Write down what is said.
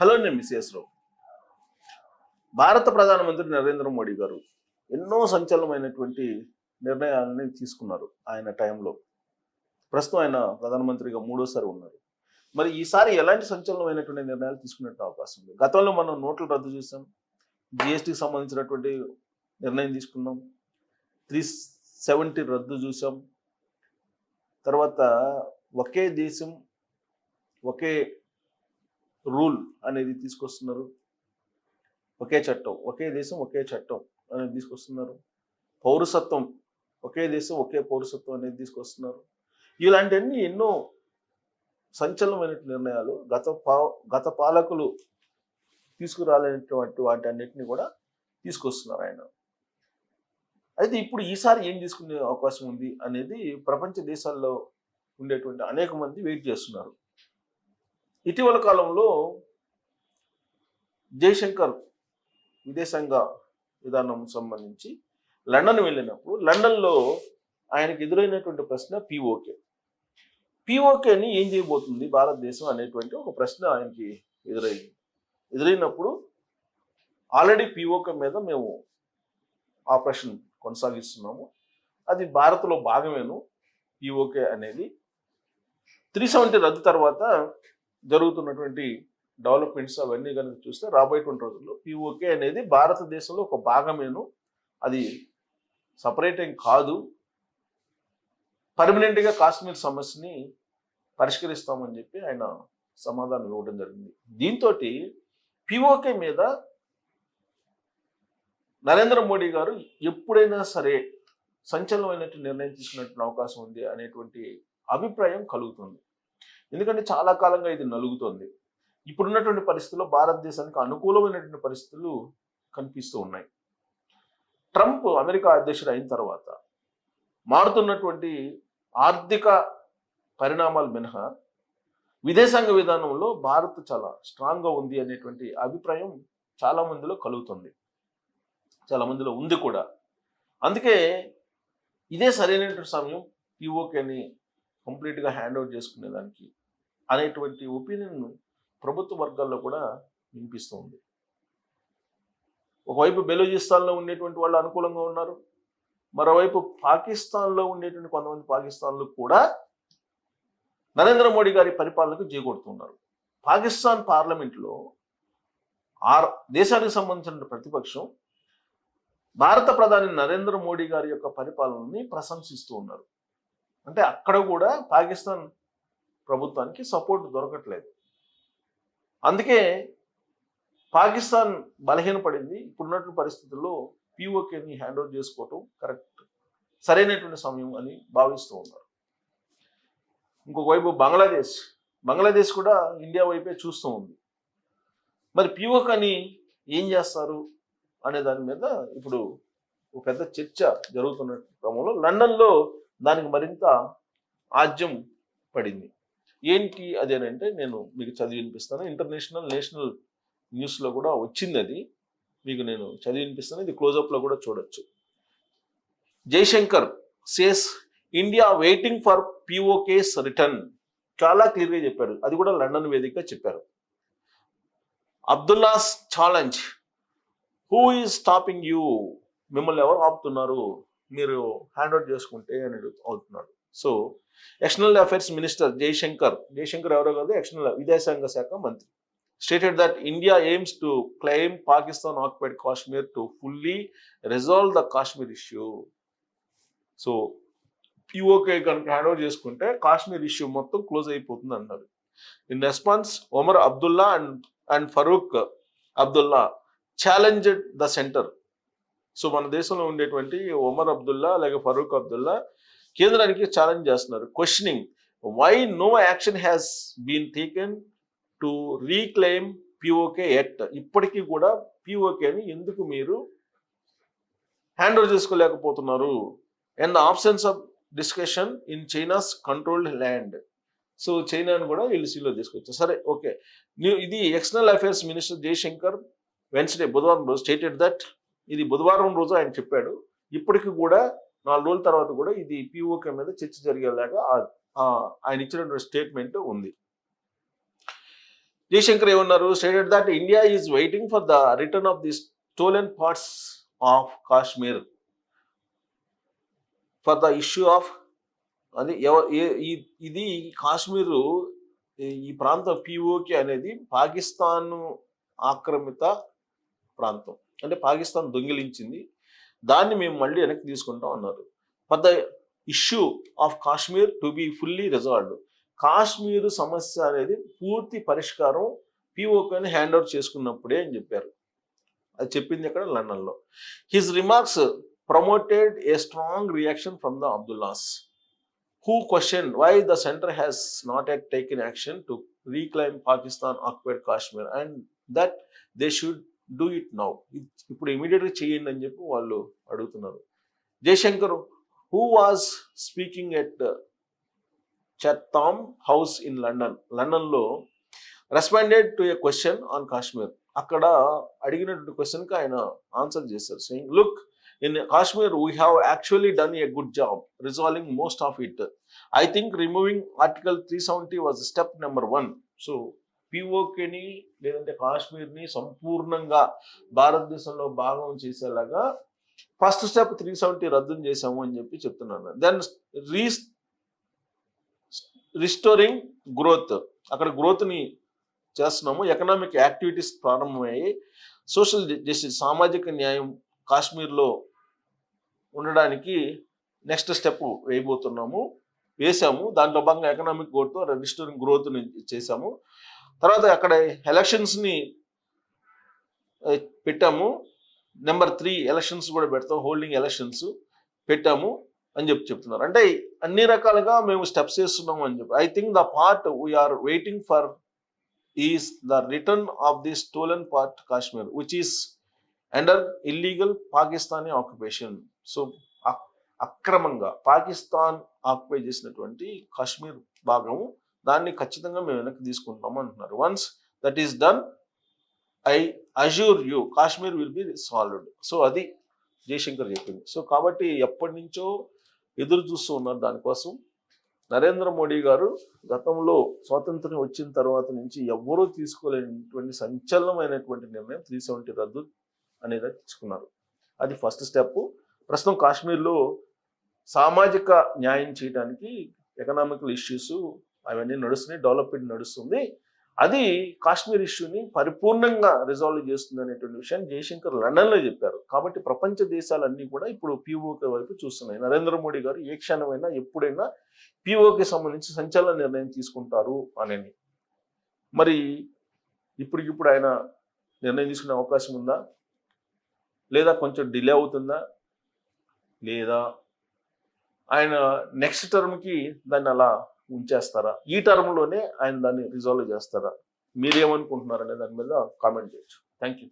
Hello నేను మిస్ఎస్ రావు. భారత ప్రధానమంత్రి నరేంద్ర మోడీ గారు ఎన్నో సంచలనమైనటువంటి నిర్ణయాలని తీసుకున్నారు ఆయన టైంలో. ప్రస్తుతం ఆయన ప్రధానమంత్రిగా మూడోసారి ఉన్నారు. మరి ఈసారి ఎలాంటి సంచలనమైనటువంటి నిర్ణయాలు తీసుకునే అవకాశం ఉంది? గతంలో మనం నోట్లు రద్దు చేసాం జిఎస్టీకి సంబంధించినటువంటి నిర్ణయం తీసుకున్నాం. త్రీ సెవెంటీ రద్దు చూసాం తర్వాత ఒకే దేశం ఒకే రూల్ అనేది తీసుకొస్తున్నారు. ఒకే చట్టం ఒకే దేశం ఒకే చట్టం అనేది తీసుకొస్తున్నారు. పౌరసత్వం ఒకే దేశం ఒకే పౌరసత్వం అనేది తీసుకొస్తున్నారు. ఇలాంటివన్నీ ఎన్నో సంచలనమైన నిర్ణయాలు గత పా గత పాలకులు తీసుకురాలేనటువంటి వాటి అన్నిటిని కూడా తీసుకొస్తున్నారు ఆయన. అయితే ఇప్పుడు ఈసారి ఏం తీసుకునే అవకాశం ఉంది అనేది ప్రపంచ దేశాల్లో ఉండేటువంటి అనేక మంది వెయిట్ చేస్తున్నారు. ఇటీవల కాలంలో జయశంకర్ విదేశాంగ విధానం సంబంధించి లండన్ వెళ్ళినప్పుడు లండన్లో ఆయనకు ఎదురైనటువంటి ప్రశ్న పిఓకే పిఓకేని ఏం చేయబోతుంది? భారతదేశం అనేటువంటి ఒక ప్రశ్న ఆయనకి ఎదురైంది ఎదురైనప్పుడు ఆల్రెడీ పిఓకే మీద మేము ఆపరేషన్ కొనసాగిస్తున్నాము. అది భారత్లో భాగమేను. పిఓకే అనేది త్రీ సెవెంటీ రద్దు తర్వాత జరుగుతున్నటువంటి డెవలప్మెంట్స్ అవన్నీ కనుక చూస్తే రాబోయేటువంటి రోజుల్లో పిఓకే అనేది భారతదేశంలో ఒక భాగమేను. అది సపరేట్ ఏం కాదు. పర్మనెంట్గా కాశ్మీర్ సమస్యని పరిష్కరిస్తామని చెప్పి ఆయన సమాధానం ఇవ్వడం జరిగింది. దీంతో పిఓకే మీద నరేంద్ర మోడీ గారు ఎప్పుడైనా సరే సంచలనమైనటువంటి నిర్ణయం తీసుకున్నటువంటి అవకాశం ఉంది అనేటువంటి అభిప్రాయం కలుగుతుంది. ఎందుకంటే చాలా కాలంగా ఇది నలుగుతోంది. ఇప్పుడున్నటువంటి పరిస్థితుల్లో భారతదేశానికి అనుకూలమైనటువంటి పరిస్థితులు కనిపిస్తూ ఉన్నాయి. ట్రంప్ అమెరికా అధ్యక్షుడు అయిన తర్వాత మారుతున్నటువంటి ఆర్థిక పరిణామాలు మినహా విదేశాంగ విధానంలో భారత్ చాలా స్ట్రాంగ్గా ఉంది అనేటువంటి అభిప్రాయం చాలా మందిలో కలుగుతుంది. చాలా మందిలో ఉంది కూడా. అందుకే ఇదే సరైనటువంటి సమయం పిఓకేని కంప్లీట్గా హ్యాండ్ ఓవర్ చేసుకునేదానికి అనేటువంటి ఒపీనియన్ ప్రభుత్వ వర్గాల్లో కూడా వినిపిస్తూ ఉంది ఒకవైపు బెలోజిస్తాన్లో ఉండేటువంటి వాళ్ళు అనుకూలంగా ఉన్నారు. మరోవైపు పాకిస్తాన్లో ఉండేటువంటి కొంతమంది పాకిస్తాన్లు కూడా నరేంద్ర మోడీ గారి పరిపాలనకు చేకూడుతున్నారు పాకిస్తాన్ పార్లమెంట్లో ఆ దేశానికి సంబంధించిన ప్రతిపక్షం భారత ప్రధాని నరేంద్ర మోడీ గారి యొక్క పరిపాలనని ప్రశంసిస్తూ ఉన్నారు. అంటే అక్కడ కూడా పాకిస్తాన్ ప్రభుత్వానికి సపోర్ట్ దొరకట్లేదు. అందుకే పాకిస్తాన్ బలహీనపడింది. ఇప్పుడున్నటువంటి పరిస్థితుల్లో పిఓకేని హ్యాండ్ ఓవర్ చేసుకోవటం కరెక్ట్ సరైనటువంటి సమయం అని భావిస్తూ ఉన్నారు. ఇంకొక వైపు బంగ్లాదేశ్. బంగ్లాదేశ్ కూడా ఇండియా వైపే చూస్తూ ఉంది. మరి పిఓక్ అని ఏం చేస్తారు అనే దాని మీద ఇప్పుడు ఒక పెద్ద చర్చ జరుగుతున్న క్రమంలో లండన్లో దానికి మరింత ఆజ్యం పడింది. ఏంటి అది ఏనంటే నేను మీకు చదివి వినిపిస్తాను. ఇంటర్నేషనల్ నేషనల్ న్యూస్లో కూడా వచ్చింది అది మీకు నేను చదివి వినిపిస్తాను. ఇది క్లోజప్లో కూడా చూడొచ్చు. Jaishankar says India waiting for P O K's return చాలా క్లియర్గా చెప్పారు. అది కూడా లండన్ వేదికగా చెప్పారు. Abdullahs challenge who is stopping you? మిమ్మల్ని ఎవరు ఆపుతున్నారు? మీరు హ్యాండ్ అవుట్ చేసుకుంటే అని అవుతున్నాడు so external affairs minister Jaishankar Jaishankar ఎవరో కాదు ఎక్స్టర్నల్ విదేశాంగ శాఖ మంత్రి stated that India aims to claim Pakistan occupied Kashmir to fully resolve the Kashmir issue so P O K కనుక హ్యాండ్ ఓవర్ చేసుకుంటే కాశ్మీర్ ఇష్యూ మొత్తం క్లోజ్ అయిపోతుంది అన్నారు in response Omar Abdullah and and Farooq Abdullah challenged the centre so మన దేశంలో ఉండేటువంటి ఒమర్ అబ్దుల్లా అలాగే ఫరూక్ అబ్దుల్లా కేంద్రానికి ఛాలెంజ్ చేస్తున్నారు. Questioning why no action has been taken to reclaim P O K act ఇప్పటికీ కూడా పిఓకేని ఎందుకు మీరు hand over చేసుకోలేకపోతున్నారు? And the options of discussion in China's controlled land so చైనాను కూడా వీళ్ళు సీలో తీసుకొచ్చారు. సరే ఓకే. ఇది external affairs minister Jaishankar Wednesday బుధవారం రోజు స్టేటెడ్ దట్ ఇది బుధవారం రోజు ఆయన చెప్పాడు. ఇప్పటికి కూడా నాలుగు రోజుల తర్వాత కూడా ఇది పిఓకే మీద చర్చ జరిగేలాగా ఆయన ఇచ్చినటువంటి స్టేట్మెంట్ ఉంది. జయశంకర్ ఏమన్నారు? Stated that India is waiting for the return of the stolen parts of Kashmir for the issue of అది ఎవ- ఇది కాశ్మీరు ఈ- ఈ ప్రాంతం పిఓకే అనేది పాకిస్తాన్ ఆక్రమిత ప్రాంతం. అంటే పాకిస్తాన్ దొంగిలించింది. దాన్ని మేము మళ్ళీ వెనక్కి తీసుకుంటాం అన్నారు. For the issue of Kashmir to be fully resolved Kashmir సమస్య అనేది పూర్తి పరిష్కారం పిఓకేని హ్యాండ్ ఓవర్ చేసుకున్నప్పుడే అని చెప్పారు. అది చెప్పింది అక్కడ లండన్లో his remarks promoted a strong reaction from the Abdullahs who question why the centre has not yet taken action to reclaim Pakistan occupied Kashmir and that they should do it now. ఇప్పుడు ఇమీడియట్గా చేయండి అని చెప్పి వాళ్ళు అడుగుతున్నారు. Jaishankar who was speaking at Chatham House in London? లండన్లో responded to a question on Kashmir. అక్కడ అడిగినటువంటి క్వశ్చన్కి ఆయన ఆన్సర్ చేశారు saying look in Kashmir we have actually done a good job resolving most of it I think removing article three seventy was step number one so పిఓకేని లేదంటే కాశ్మీర్ని సంపూర్ణంగా భారతదేశంలో భాగం చేసేలాగా ఫస్ట్ స్టెప్ త్రీ సెవెంటీ రద్దు చేశాము అని చెప్పి చెప్తున్నాను. దెన్ రీ రిస్టోరింగ్ గ్రోత్ అక్కడ గ్రోత్ని చేస్తున్నాము. ఎకనామిక్ యాక్టివిటీస్ ప్రారంభమయ్యాయి. సోషల్ జస్టిస్ సామాజిక న్యాయం కాశ్మీర్లో ఉండడానికి నెక్స్ట్ స్టెప్ వేయబోతున్నాము వేసాము దాంట్లో భాగంగా ఎకనామిక్ గ్రోత్ రిస్టోరింగ్ గ్రోత్ చేసాము తర్వాత అక్కడ ఎలక్షన్స్ని పెట్టాము. నెంబర్ త్రీ ఎలక్షన్స్ కూడా పెడతాం హోల్డింగ్ ఎలక్షన్స్ పెట్టాము అని చెప్పి చెప్తున్నారు. అంటే అన్ని రకాలుగా మేము స్టెప్స్ చేస్తున్నాము అని చెప్పి. I think the part we're waiting for is the return of the stolen part Kashmir which is under illegal Pakistani occupation so అక్రమంగా పాకిస్తాన్ ఆక్యుపై చేసినటువంటి కాశ్మీర్ భాగము దాన్ని ఖచ్చితంగా మేము వెనక్కి తీసుకుంటాము అంటున్నారు. Once that is done I assure you Kashmir will be solved so అది జయశంకర్ చెప్పింది. సో కాబట్టి ఎప్పటి నుంచో ఎదురు చూస్తూ ఉన్నారు దానికోసం. నరేంద్ర మోడీ గారు గతంలో స్వాతంత్రం వచ్చిన తర్వాత నుంచి ఎవ్వరూ తీసుకోలేనటువంటి సంచలనమైనటువంటి నిర్ణయం త్రీ సెవెంటీ రద్దు అనేది తీసుకున్నారు. అది ఫస్ట్ స్టెప్ ప్రస్తుతం కాశ్మీర్లో సామాజిక న్యాయం చేయడానికి ఎకనామికల్ ఇష్యూస్ అవన్నీ నడుస్తున్నాయి డెవలప్మెంట్ నడుస్తుంది. అది కాశ్మీర్ ఇష్యూని పరిపూర్ణంగా రిజాల్వ్ చేస్తుంది అనేటువంటి విషయాన్ని జయశంకర్ లండన్లో చెప్పారు. కాబట్టి ప్రపంచ దేశాలన్నీ కూడా ఇప్పుడు పిఓకే వైపు చూస్తున్నాయి. నరేంద్ర మోడీ గారు ఏ క్షణమైనా ఎప్పుడైనా పిఓకే సంబంధించి సంచలన నిర్ణయం తీసుకుంటారు అనేది మరి ఇప్పటికిప్పుడు ఆయన నిర్ణయం తీసుకునే అవకాశం ఉందా? లేదా కొంచెం డిలే అవుతుందా? లేదా ఆయన నెక్స్ట్ టర్మ్కి దాన్ని అలా ఉంచేస్తారా ఈ టర్మ్లోనే ఆయన దాన్ని రిజాల్వ్ చేస్తారా? మీరేమనుకుంటున్నారనే దాని మీద కామెంట్ చేయొచ్చు. Thank you